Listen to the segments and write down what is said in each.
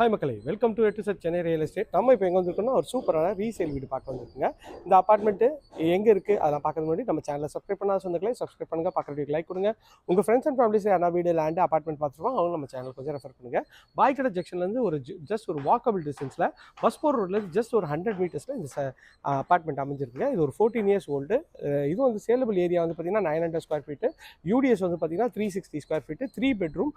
Hi மக்களே welcome to எட்டு set Chennai real estate நம்ம இப்போ எங்கே வந்திருக்கோம்னா ஒரு சூப்பரான ரீசேல் வீடு பார்க்க வந்திருக்குங்க. இந்த அப்பார்ட்மெண்ட்டு எங்கே இருக்குது அதெல்லாம் பார்க்கறது முன்னாடி நம்ம சேனலை சப்ஸ்கிரைப் பண்ணாத சொந்தங்களே சப்ஸ்கிரைப் பண்ணுங்கள் பார்க்குறதுக்கு லைக் கொடுங்க. உங்கள் ஃப்ரெண்ட்ஸ் அண்ட் ஃபேமிலிஸ் யாரா வீடு லேண்டு அப்பார்ட்மெண்ட் பார்த்துருவோம் அவங்க நம்ம சேனல் கொஞ்சம் ரெஃபர் பண்ணுங்கள் பாய்கடை ஜங்ஷன்லேருந்து ஒரு ஜஸ்ட் ஒரு வாக்கபிள் டிஸ்டன்ஸில் பஸ் போர் ரோட்லேருந்து ஜஸ்ட் ஒரு ஹண்ட்ரட் மீட்டர்ஸில் இந்த அப்பார்ட்மெண்ட் அமைஞ்சிருக்குங்க. இது ஒரு ஃபோர்டீன் இயர்ஸ் ஓல்டு இது வந்து சேலபிள் ஏரியா வந்து பார்த்தீங்கன்னா nine hundred square feet UDS வந்து பார்த்தீங்கன்னா three sixty square feet three bedroom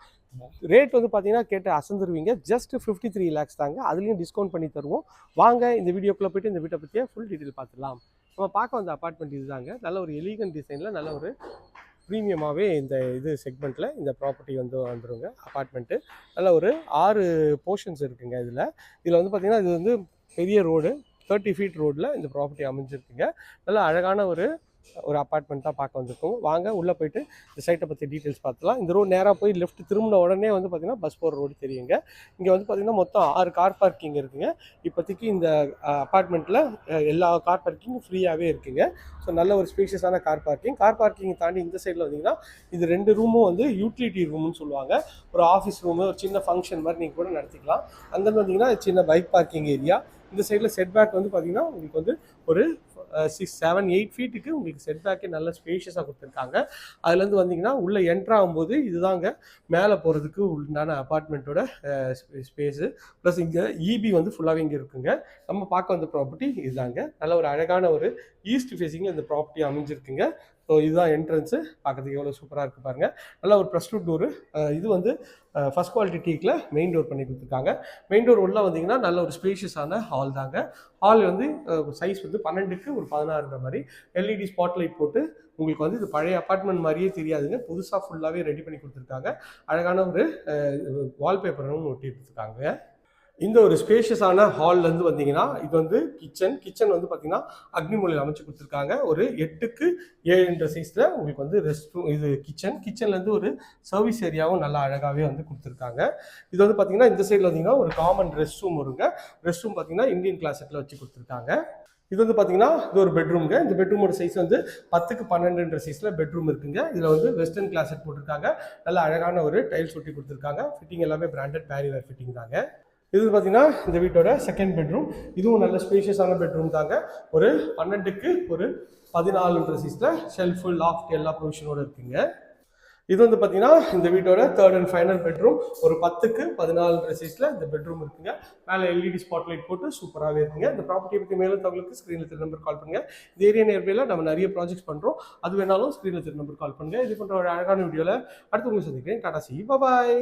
rate வந்து பார்த்தீங்கன்னா கேட்டு அசந்துருவீங்க. Just fifty fifty three lakhs தாங்க. அதுலேயும் டிஸ்கவுண்ட் பண்ணி தருவோம். வாங்க இந்த வீடியோக்குள்ளே போயிட்டு இந்த வீட்டை பற்றிய ஃபுல் டீட்டெயில் பார்த்துடலாம். நம்ம பார்க்க வந்த அப்பார்ட்மெண்ட் இதுதாங்க. நல்ல ஒரு எலிகன் டிசைனில் நல்ல ஒரு ப்ரீமியமாகவே இந்த இது செக்மெண்ட்டில் இந்த ப்ராப்பர்ட்டி வந்து வந்துடுங்க அப்பார்ட்மெண்ட்டு நல்ல ஒரு ஆறு போர்ஷன்ஸ் இருக்குங்க இதில். இதில் வந்து பார்த்திங்கன்னா இது வந்து பெரிய ரோடு தேர்ட்டி ஃபீட் ரோட்டில் இந்த ப்ராப்பர்ட்டி அமைஞ்சிருக்குங்க. நல்ல அழகான ஒரு ஒரு அப்பார்ட்மெண்ட் தான் பார்க்க வந்திருக்கோம். வாங்க உள்ளே போயிட்டு இந்த சைட்டை பற்றி டீட்டெயில்ஸ் பார்த்துலாம். இந்த ரோடு நேராக போய் லெஃப்ட் திரும்பின உடனே வந்து பார்த்திங்கன்னா பஸ் போகிற ரோடு தெரியுங்க. இங்கே வந்து பார்த்திங்கன்னா மொத்தம் ஆறு கார் பார்க்கிங் இருக்குங்க. இப்போதைக்கு இந்த அப்பார்ட்மெண்ட்டில் எல்லா கார் பார்க்கிங்கும் ஃப்ரீயாகவே இருக்குங்க. ஸோ நல்ல ஒரு ஸ்பேஷியஸான கார் பார்க்கிங் கார் பார்க்கிங் தாண்டி இந்த சைடில் வந்தீங்கன்னா இது ரெண்டு ரூமும் வந்து யூட்டிலிட்டி ரூம்னு சொல்லுவாங்க. ஒரு ஆஃபீஸ் ரூமு ஒரு சின்ன ஃபங்க்ஷன் மாதிரி நீங்கள் கூட நடத்திக்கலாம். அங்கேருந்து வந்தீங்கன்னா சின்ன பைக் பார்க்கிங் ஏரியா இந்த சைடில் செட் பேக் வந்து பார்த்திங்கன்னா உங்களுக்கு வந்து ஒரு சிக்ஸ் செவன் எயிட் ஃபீட்டுக்கு உங்களுக்கு செட் பேக்கே நல்ல ஸ்பேஷியஸாக கொடுத்துருக்காங்க. அதுலேருந்து வந்தீங்கன்னா உள்ளே என்ட்ரு ஆகும்போது இதுதாங்க. மேலே போகிறதுக்கு உண்டான அப்பார்ட்மெண்ட்டோட ஸ்பேஸு ப்ளஸ் இங்கே இபி வந்து ஃபுல்லாகவே இங்கே இருக்குங்க. நம்ம பார்க்க வந்த ப்ராப்பர்ட்டி இதுதாங்க. நல்ல ஒரு அழகான ஒரு ஈஸ்ட் ஃபேஸிங்கில் இந்த ப்ராப்பர்ட்டி அமைஞ்சிருக்குங்க. ஸோ இதுதான் என்ட்ரன்ஸு பார்க்கறதுக்கு எவ்வளோ சூப்பராக இருக்குது பாருங்கள் நல்ல ஒரு ப்ளஸ் டூ டோரு இது வந்து ஃபஸ்ட் குவாலிட்டி டீக்கில் மெயின் டோர் பண்ணி கொடுத்துருக்காங்க. மெயின் டோர் உள்ளே வந்தீங்கன்னா நல்ல ஒரு ஸ்பேஷியஸான ஹால் தாங்க. ஹால் வந்து சைஸ் வந்து பன்னெண்டுக்கு ஒரு பதினாறுன்ற மாதிரி. எல்இடி ஸ்பாட் லைட் போட்டு உங்களுக்கு வந்து இது பழைய அப்பார்ட்மெண்ட் மாதிரியே தெரியாதுங்க. புதுசாக ஃபுல்லாகவே ரெடி பண்ணி கொடுத்துருக்காங்க. அழகான ஒரு வால்பேப்பரும் ஒட்டி கொடுத்துருக்காங்க இந்த ஒரு ஸ்பேஷியஸான ஹால்லேருந்து வந்தீங்கன்னா இது வந்து கிச்சன். கிச்சன் வந்து பார்த்தீங்கன்னா அக்னிமூலையில் அமைச்சு கொடுத்துருக்காங்க. ஒரு எட்டுக்கு ஏழுன்ற சைஸில் உங்களுக்கு வந்து ரெஸ்ட் ரூம் இது கிச்சன் கிச்சன்லேருந்து ஒரு சர்வீஸ் ஏரியாவும் நல்லா அழகாகவே வந்து கொடுத்துருக்காங்க. இது வந்து பார்த்தீங்கன்னா இந்த சைடில் வந்தீங்கன்னா ஒரு காமன் ரெஸ்ட் ரூம் வருங்க. ரெஸ்ட் ரூம் பார்த்தீங்கன்னா இந்தியன் கிளாசெட்டில் வச்சு கொடுத்துருக்காங்க. இது வந்து பார்த்தீங்கன்னா இது ஒரு பெட்ரூம்ங்க இந்த பெட்ரூமோட சைஸ் வந்து பத்துக்கு பன்னெண்டுன்ற சைஸில் பெட்ரூம் இருக்குங்க. இதில் வந்து வெஸ்டர்ன் கிளாசெட் போட்டிருக்காங்க. நல்ல அழகான ஒரு டைல்ஸ் ஒட்டி கொடுத்துருக்காங்க. ஃபிட்டிங் எல்லாமே பிராண்டட் பேரிவேர் ஃபிட்டிங் தாங்க. இது பார்த்தீங்கன்னா இந்த வீட்டோட செகண்ட் பெட்ரூம் இதுவும் நல்ல ஸ்பேஷியஸான பெட்ரூம் தாங்க. ஒரு பன்னெண்டுக்கு ஒரு பதினாலுன்ற சீஸில் ஷெல்ஃபு லாஃப்ட் எல்லா ப்ரொவிஷனோடு இருக்குங்க. இது வந்து பார்த்தீங்கன்னா இந்த வீட்டோட தேர்ட் அண்ட் ஃபைனல் பெட்ரூம் ஒரு பத்துக்கு பதினாலுன்ற சைஸில் இந்த பெட்ரூம் இருக்குங்க. மேலே எல்இடி ஸ்பாட் லைட் போட்டு சூப்பராகவே இருக்குங்க. இந்த ப்ராப்பர்ட்டியை பற்றி மேலும் தகவலுக்கு ஸ்க்ரீனில் திரு நம்பர் கால் பண்ணுங்கள் இந்த ஏரியா நேர்வையில் நம்ம நிறைய ப்ராஜெக்ட்ஸ் பண்ணுறோம் அது வேணாலும் ஸ்க்ரீனில் திரு நம்பர் கால் பண்ணுங்கள் இது போன்ற ஒரு அழகான வீடியோவில் அடுத்து உங்களுக்கு சந்திக்கிறேன். டாடா சி. பாய்